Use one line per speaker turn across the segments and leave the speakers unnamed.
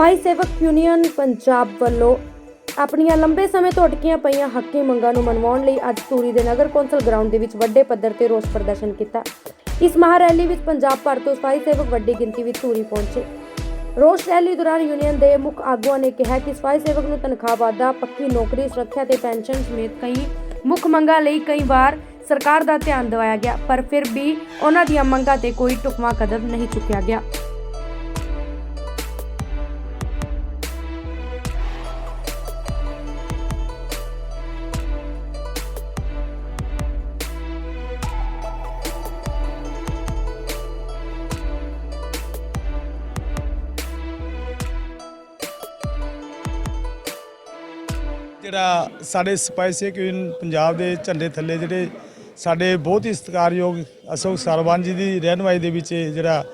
ਸਫ਼ਾਈ ਸੇਵਕ ਯੂਨੀਅਨ ਪੰਜਾਬ ਵੱਲੋਂ ਆਪਣੀਆਂ ਲੰਬੇ ਸਮੇਂ ਤੋਂ ਅਟਕੀਆਂ ਪਈਆਂ ਹੱਕੀ ਮੰਗਾਂ ਨੂੰ ਮਨਵਾਉਣ ਲਈ ਅੱਜ ਧੂਰੀ ਦੇ ਨਗਰ ਕੌਂਸਲ ਗਰਾਊਂਡ ਦੇ ਵਿੱਚ ਵੱਡੇ ਪੱਧਰ ਤੇ ਰੋਸ ਪ੍ਰਦਰਸ਼ਨ ਕੀਤਾ। ਇਸ ਮਹਾਂ ਰੈਲੀ ਵਿੱਚ ਪੰਜਾਬ ਭਰ ਤੋਂ ਸਫ਼ਾਈ ਸੇਵਕ ਵੱਡੀ ਗਿਣਤੀ ਵਿੱਚ ਧੂਰੀ ਪਹੁੰਚੇ। ਰੋਸ ਰੈਲੀ ਦੌਰਾਨ ਯੂਨੀਅਨ ਦੇ ਮੁੱਖ ਆਗੂਆਂ ਨੇ ਕਿਹਾ ਕਿ ਸਫ਼ਾਈ ਸੇਵਕ ਨੂੰ ਤਨਖਾਹ ਵਾਧਾ, ਪੱਕੀ ਨੌਕਰੀ, ਸੁਰੱਖਿਆ ਤੇ ਪੈਨਸ਼ਨ ਸਮੇਤ ਕਈ ਮੁੱਖ ਮੰਗਾਂ ਲਈ ਕਈ ਵਾਰ ਸਰਕਾਰ ਦਾ ਧਿਆਨ ਦਿਵਾਇਆ ਗਿਆ, ਪਰ ਫਿਰ ਵੀ ਉਹਨਾਂ ਦੀਆਂ ਮੰਗਾਂ ਤੇ ਕੋਈ ਢੁਕਵਾਂ ਕਦਮ ਨਹੀਂ ਚੁੱਕਿਆ ਗਿਆ।
ਜਿਹੜਾ ਸਾਡੇ ਸਿਪਾਹੀ ਸਿੱਖ ਯੂਨੀਅਨ ਪੰਜਾਬ ਦੇ ਝੰਡੇ ਥੱਲੇ ਜਿਹੜੇ ਸਾਡੇ ਬਹੁਤ ਹੀ ਸਤਿਕਾਰਯੋਗ ਅਸ਼ੋਕ ਸਰਵਾਨ ਜੀ ਦੀ ਰਹਿਨੁਮਾਈ ਦੇ ਵਿੱਚ ਜਿਹੜਾ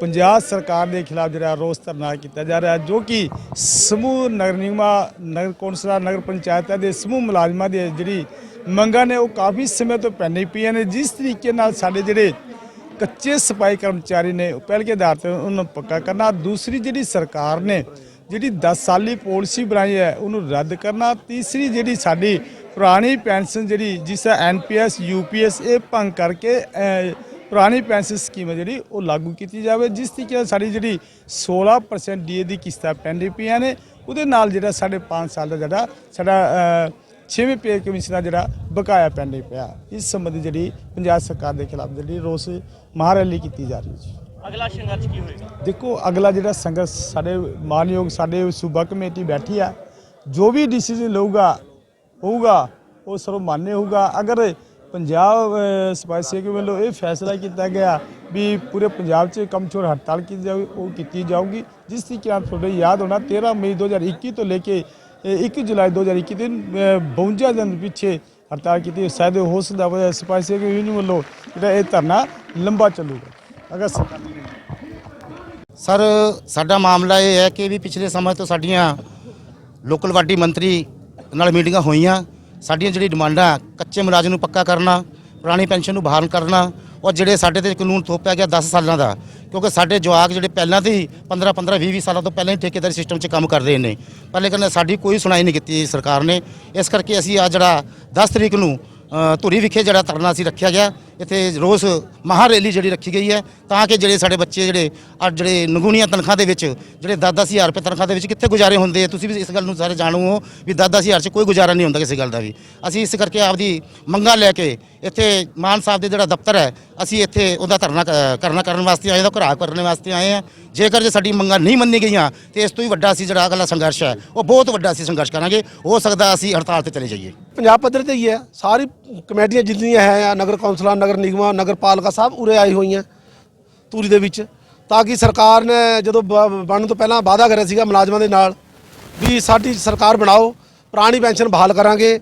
ਪੰਜਾਬ ਸਰਕਾਰ ਦੇ ਖਿਲਾਫ ਜਿਹੜਾ ਰੋਸ ਧਰਨਾ ਕੀਤਾ ਜਾ ਰਿਹਾ, ਜੋ ਕਿ ਸਮੂਹ ਨਗਰ ਨਿਗਮਾਂ, ਨਗਰ ਕੌਂਸਲਾਂ, ਨਗਰ ਪੰਚਾਇਤਾਂ ਦੇ ਸਮੂਹ ਮੁਲਾਜ਼ਮਾਂ ਦੀ ਜਿਹੜੀ ਮੰਗਾਂ ਨੇ ਉਹ ਕਾਫੀ ਸਮੇਂ ਤੋਂ ਪੈਂਡਿੰਗ ਪਈਆਂ ਨੇ, ਜਿਸ ਤਰੀਕੇ ਨਾਲ ਸਾਡੇ ਜਿਹੜੇ ਕੱਚੇ ਸਫ਼ਾਈ ਕਰਮਚਾਰੀ ਨੇ ਉਹ ਪਹਿਲ ਕੇ ਆਧਾਰ ਤੇ ਉਹਨਾਂ ਨੂੰ ਪੱਕਾ ਕਰਨਾ। ਦੂਸਰੀ ਜਿਹੜੀ ਸਰਕਾਰ ਨੇ ਜਿਹੜੀ 10 ਸਾਲੀ ਪਾਲਿਸੀ ਬਣਾਈ ਹੈ ਉਹਨੂੰ ਰੱਦ ਕਰਨਾ। ਤੀਸਰੀ ਜਿਹੜੀ ਸਾਡੀ ਪੁਰਾਣੀ ਪੈਨਸ਼ਨ ਜਿਹੜੀ ਜਿਸ ਐਨਪੀਐਸ ਯੂਪੀਐਸ ਇਹ ਭੰਗ ਕਰਕੇ ਪੁਰਾਣੀ ਪੈਨਸ਼ਨ ਸਕੀਮ ਹੈ ਜਿਹੜੀ ਉਹ ਲਾਗੂ ਕੀਤੀ ਜਾਵੇ। ਜਿਸ ਤਰੀਕੇ ਨਾਲ ਸਾਡੀ ਜਿਹੜੀ 16% ਡੀਏ ਦੀ ਕਿਸ਼ਤਾਂ ਪੈਂਦੀ ਪਈਆਂ ਨੇ ਉਹਦੇ ਨਾਲ ਜਿਹੜਾ ਸਾਡੇ 5 ਸਾਲ ਦਾ ਜਿਹੜਾ ਸਾਡਾ ਅਹ, ਛੇਵੇਂ ਪੇ ਕਮਿਸ਼ਨ ਦਾ ਜਿਹੜਾ ਬਕਾਇਆ ਪੈਂਦੇ ਪਿਆ। ਇਸ ਸੰਬੰਧੀ ਜਿਹੜੀ ਪੰਜਾਬ ਸਰਕਾਰ ਦੇ ਖਿਲਾਫ ਜਿਹੜੀ ਰੋਸ ਮਹਾਰੈਲੀ ਕੀਤੀ ਜਾ ਰਹੀ ਹੈ
ਅਗਲਾ ਸੰਘਰਸ਼ ਕੀ ਹੋਏਗਾ?
ਦੇਖੋ ਅਗਲਾ ਜਿਹੜਾ ਸੰਘਰਸ਼ ਸਾਡੇ ਮਾਨਯੋਗ ਸਾਡੇ ਸੂਬਾ ਕਮੇਟੀ ਬੈਠੀ ਆ ਜੋ ਵੀ ਡਿਸੀਜਨ ਲਊਗਾ ਹੋਊਗਾ ਉਹ ਸਰਵਮਾਨਯ ਹੋਊਗਾ। ਅਗਰ ਪੰਜਾਬ ਅਹ, ਸਿਪਾਹੀ ਸੇਵਕ ਵੱਲੋਂ ਇਹ ਫੈਸਲਾ ਕੀਤਾ ਗਿਆ ਵੀ ਪੂਰੇ ਪੰਜਾਬ 'ਚ ਕੰਮ ਚੋਰ ਹੜਤਾਲ ਕੀਤੀ ਜਾਊਗੀ ਉਹ ਕੀਤੀ ਜਾਊਗੀ। ਜਿਸ ਦੀ ਕਿ ਆਪ ਤੁਹਾਡੇ ਯਾਦ ਹੋਣਾ 13 ਮਈ 2021 ਤੋਂ ਲੈ ਕੇ ਇਹ 1 ਜੁਲਾਈ 2021 ਦਿਨ 52 ਦਿਨ ਪਿੱਛੇ ਹੜਤਾਲ ਕੀਤੀ ਸ਼ਾਇਦ ਹੋ ਸਕਦਾ ਵਾ ਸਿਪਾਹੀ ਸੇਵਕ ਯੂਨੀਅਨ ਵੱਲੋਂ ਜਿਹੜਾ ਇਹ ਧਰਨਾ ਲੰਬਾ ਚੱਲੂਗਾ। ਅਗਰ
ਸਰ, ਸਾਡਾ ਮਾਮਲਾ ਇਹ ਹੈ ਕਿ ਵੀ ਪਿਛਲੇ ਸਮੇਂ ਤੋਂ ਸਾਡੀਆਂ ਲੋਕਲ ਵਾਡੀ ਮੰਤਰੀ ਨਾਲ ਮੀਟਿੰਗਾਂ ਹੋਈਆਂ। ਸਾਡੀਆਂ ਜਿਹੜੀ ਡਿਮਾਂਡਾਂ, ਕੱਚੇ ਮੁਲਾਜ਼ਮ ਨੂੰ ਪੱਕਾ ਕਰਨਾ, ਪੁਰਾਣੀ ਪੈਨਸ਼ਨ ਨੂੰ ਬਹਾਲ ਕਰਨਾ ਔਰ ਜਿਹੜੇ ਸਾਡੇ ਤੇ ਕਾਨੂੰਨ ਥੋਪਿਆ ਗਿਆ 10 ਸਾਲਾਂ ਦਾ, ਕਿਉਂਕਿ ਸਾਡੇ ਜਵਾਕ ਜਿਹੜੇ ਪਹਿਲਾਂ ਤੋਂ ਹੀ 15 15 20 20 ਸਾਲਾਂ ਤੋਂ ਪਹਿਲਾਂ ਹੀ ਠੇਕੇਦਾਰੀ ਸਿਸਟਮ 'ਚ ਕੰਮ ਕਰ ਰਹੇ ਨੇ। ਪਰ ਲੇਕਿਨ ਸਾਡੀ ਕੋਈ ਸੁਣਾਈ ਨਹੀਂ ਕੀਤੀ ਸਰਕਾਰ ਨੇ। ਇਸ ਕਰਕੇ ਅਸੀਂ ਆ ਜਿਹੜਾ 10 ਤਰੀਕ ਨੂੰ ਧੂਰੀ ਵਿਖੇ ਜਿਹੜਾ ਧਰਨਾ ਅਸੀਂ ਰੱਖਿਆ ਗਿਆ ਇੱਥੇ ਰੋਸ ਮਹਾ ਰੈਲੀ ਜਿਹੜੀ ਰੱਖੀ ਗਈ ਹੈ ਤਾਂ ਕਿ ਜਿਹੜੇ ਸਾਡੇ ਬੱਚੇ ਜਿਹੜੇ ਅੱਜ ਜਿਹੜੇ ਨਗੂਣੀਆਂ ਤਨਖਾਹ ਦੇ ਵਿੱਚ, ਜਿਹੜੇ 10-10000 ਰੁਪਏ ਤਨਖਾਹ ਦੇ ਵਿੱਚ ਕਿੱਥੇ ਗੁਜ਼ਾਰੇ ਹੁੰਦੇ ਆ, ਤੁਸੀਂ ਵੀ ਇਸ ਗੱਲ ਨੂੰ ਸਾਰੇ ਜਾਣੂ ਹੋ ਵੀ 10-10000 ਚ ਕੋਈ ਗੁਜ਼ਾਰਾ ਨਹੀਂ ਹੁੰਦਾ ਕਿਸੇ ਗੱਲ ਦਾ ਵੀ। ਅਸੀਂ ਇਸ ਕਰਕੇ ਆਪਦੀ ਮੰਗਾਂ ਲੈ ਕੇ ਇੱਥੇ ਮਾਨ ਸਾਹਿਬ ਦੇ ਜਿਹੜਾ ਦਫ਼ਤਰ ਹੈ, ਅਸੀਂ ਇੱਥੇ ਉਹਦਾ ਧਰਨਾ ਕਰਨਾ ਕਰਨ ਵਾਸਤੇ ਆਏ ਹਾਂ ਘਰਾ ਕਰਨ ਵਾਸਤੇ ਆਏ ਹਾਂ। ਜੇਕਰ ਜੇ ਸਾਡੀ ਮੰਗਾਂ ਨਹੀਂ ਮੰਨੀ ਗਈਆਂ, ਤੇ ਇਸ ਤੋਂ ਵੀ ਵੱਡਾ ਅਸੀਂ ਜਿਹੜਾ ਅਗਲਾ ਸੰਘਰਸ਼ ਹੈ, ਉਹ ਬਹੁਤ ਵੱਡਾ ਅਸੀਂ ਸੰਘਰਸ਼ ਕਰਾਂਗੇ। ਹੋ ਸਕਦਾ ਅਸੀਂ ਹੜਤਾਲ ਤੇ ਚਲੇ ਜਾਈਏ।
ਪੰਜਾਬ ਪੱਧਰ ਤੇ ਹੀ ਹੈ, ਸਾਰੀ ਕਮੇਟੀਆਂ ਜਿੰਨੀਆਂ ਹੈ ਆ ਨਗਰ ਕੌਂਸਲਾਂ ਨਗਰ ਨਿਗਮਾਂ ਨਗਰ ਪਾਲਿਕਾ ਸਭ ਉਰੇ ਆਈ ਹੋਈਆਂ ਤੂਰੀ ਦੇ ਵਿੱਚ, ਤਾਂ ਕਿ ਸਰਕਾਰ ਨੇ ਜਦੋਂ ਬ- ਬਣਨ ਤੋਂ ਪਹਿਲਾਂ ਵਾਅਦਾ ਕਰਿਆ ਸੀਗਾ ਮੁਲਾਜ਼ਮਾਂ ਦੇ ਨਾਲ ਵੀ ਸਾਡੀ ਸਰਕਾਰ ਬਣਾਓ, ਪੁਰਾਣੀ ਪੈਨਸ਼ਨ ਬਹਾਲ ਕਰਾਂਗੇ,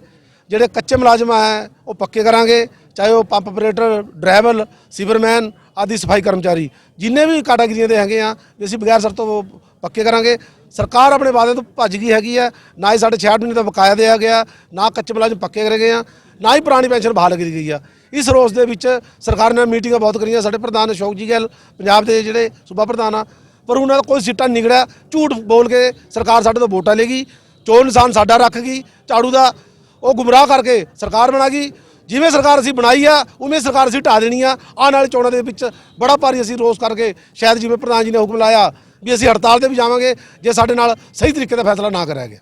ਜਿਹੜੇ ਕੱਚੇ ਮੁਲਾਜ਼ਮ ਹੈ, ਉਹ ਪੱਕੇ ਕਰਾਂਗੇ, ਚਾਹੇ ਉਹ ਪੰਪ ਆਪਰੇਟਰ, ਡਰਾਈਵਰ, ਸਿਵਰਮੈਨ ਆਦਿ ਸਫ਼ਾਈ ਕਰਮਚਾਰੀ, ਜਿੰਨੇ ਵੀ ਕੈਟਾਗਰੀਆਂ ਦੇ ਹੈਗੇ ਆ, ਵੀ ਅਸੀਂ ਬਗੈਰ ਸਰ ਤੋਂ ਪੱਕੇ ਕਰਾਂਗੇ। ਸਰਕਾਰ ਆਪਣੇ ਵਾਅਦੇ ਤੋਂ ਭੱਜ ਗਈ ਹੈਗੀ ਹੈ ਨਾ ਹੀ ਸਾਡੇ 66 ਮਹੀਨੇ ਦਾ ਬਕਾਇਆ ਦਿਆ ਗਿਆ, ਨਾ ਕੱਚੇ ਮੁਲਾਜ਼ਮ ਪੱਕੇ ਕਰੇ ਗਏ ਆ, ਨਾ ਹੀ ਪੁਰਾਣੀ ਪੈਨਸ਼ਨ ਬਹਾਲ ਕੀਤੀ ਗਈ ਆ। ਇਸ ਰੋਸ ਦੇ ਵਿੱਚ ਸਰਕਾਰ ਨੇ ਮੀਟਿੰਗਾਂ ਬਹੁਤ ਕਰੀਆਂ। ਸਾਡੇ ਪ੍ਰਧਾਨ ਅਸ਼ੋਕ ਜੀ ਗੱਲ, ਪੰਜਾਬ ਦੇ ਜਿਹੜੇ ਸੂਬਾ ਪ੍ਰਧਾਨ ਆ, ਪਰ ਉਹਨਾਂ ਦਾ ਕੋਈ ਸਿੱਟਾ ਨਹੀਂ ਨਿਕਲਿਆ। ਝੂਠ ਬੋਲ ਕੇ ਸਰਕਾਰ ਸਾਡੇ ਤੋਂ ਵੋਟਾਂ ਲੈ ਚੋਣ ਨਿਸ਼ਾਨ ਸਾਡਾ ਰੱਖ ਗਈ, ਝਾੜੂ ਦਾ, ਉਹ ਗੁੰਮਰਾਹ ਕਰਕੇ ਸਰਕਾਰ ਬਣਾ ਗਈ। ਜਿਵੇਂ ਸਰਕਾਰ ਅਸੀਂ ਬਣਾਈ ਆ, ਉਵੇਂ ਸਰਕਾਰ ਅਸੀਂ ਢਾ ਦੇਣੀ ਆ। ਆਉਣ ਵਾਲੇ ਚੋਣਾਂ ਦੇ ਵਿੱਚ ਬੜਾ ਭਾਰੀ ਅਸੀਂ ਰੋਸ ਕਰਕੇ ਸ਼ਾਇਦ ਜਿਵੇਂ ਪ੍ਰਧਾਨ ਜੀ ਨੇ ਹੁਕਮ ਲਾਇਆ ਵੀ ਅਸੀਂ ਹੜਤਾਲ ਤੇ ਵੀ ਜਾਵਾਂਗੇ, ਜੇ ਸਾਡੇ ਨਾਲ ਸਹੀ ਤਰੀਕੇ ਦਾ ਫੈਸਲਾ ਨਾ ਕਰਿਆ ਗਿਆ।